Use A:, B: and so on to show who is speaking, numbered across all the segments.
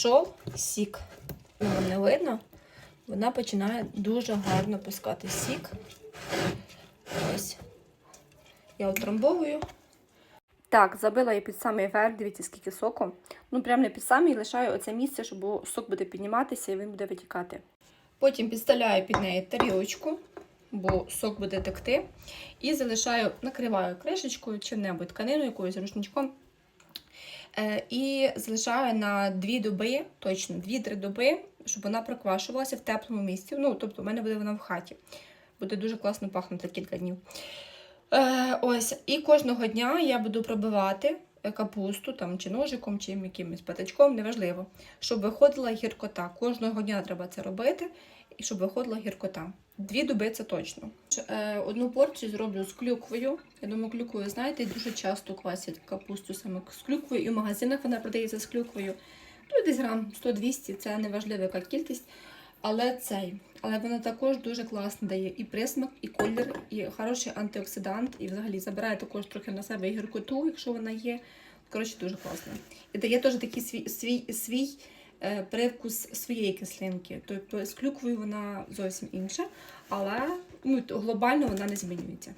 A: Пішов сік. Ну, не видно. Вона починає дуже гарно пускати сік. Ось. Я утрамбовую. Так, забила я під самий верх, дивіться, скільки соку. Ну, прямо не під самий, лишаю оце місце, щоб сок буде підніматися і він буде витікати. Потім підставляю під неї тарілочку, бо сок буде текти. І залишаю, накриваю кришечкою чим-небудь тканиною, якоюсь рушничком. Е, і залишаю на 2 доби, точно 2-3 доби, щоб вона проквашувалася в теплому місці. Ну, тобто, в мене буде вона в хаті. Буде дуже класно пахнути кілька днів. Е, ось, і кожного дня я буду пробивати капусту там, чи ножиком, чи якимось патачком, неважливо, щоб виходила гіркота. Кожного дня треба це робити, і щоб виходила гіркота. Дві доби це точно. Е, одну порцію зроблю з клюквою. Я думаю, клюквою, знаєте, дуже часто квасять капусту саме з клюквою, і в магазинах вона продається з клюквою. Ну, десь грам 100-200, це неважливо, яка кількість. Але цей, але вона також дуже класно дає і присмак, і колір, і хороший антиоксидант, і взагалі забирає також трохи на себе гіркоту, якщо вона є. Коротше, дуже класно. І дає теж такий свій, свій, свій е, привкус своєї кислинки. Тобто з клюквою вона зовсім інша, але ну, глобально вона не змінюється.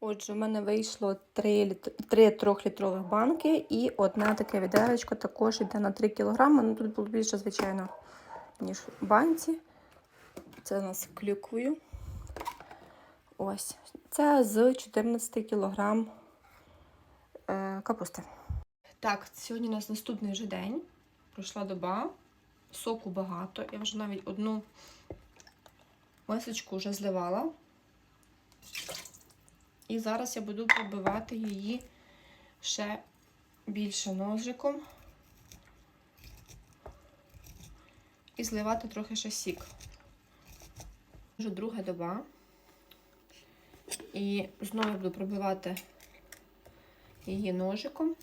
A: Отже, в мене вийшло 3, 3 трьохлітрових банки і одна таке відеречко також йде на 3 кг. Ну тут було більше, звичайно, ніж в банці. Це у нас клюквою. Ось. Це з 14 кг е, капусти. Так, сьогодні у нас наступний вже день. Пройшла доба. Соку багато. Я вже навіть одну мисочку вже зливала. І зараз я буду пробивати її ще більше ножиком і зливати трохи ще сік. Вже друга доба. І знову буду пробивати її ножиком,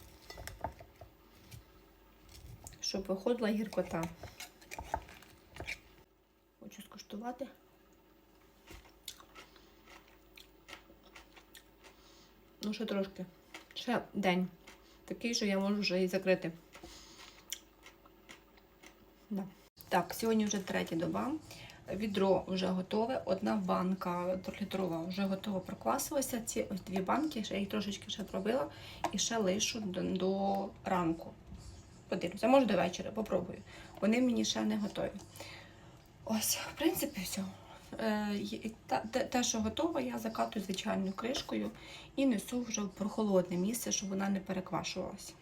A: щоб виходила гіркота. Хочу скуштувати. Ну, ще трошки. Ще день. Такий, що я можу вже і закрити. Да. Так, сьогодні вже третя доба. Відро вже готове. Одна банка трьохлітрова вже готова проквасилася. Ці ось дві банки, я їх трошечки ще пробила і ще лишу до, до ранку. Подивлюся, може до вечора, попробую. Вони мені ще не готові. Ось, в принципі, все. Е, те, що готове, я закатую звичайною кришкою і несу вже в прохолодне місце, щоб вона не переквашувалася.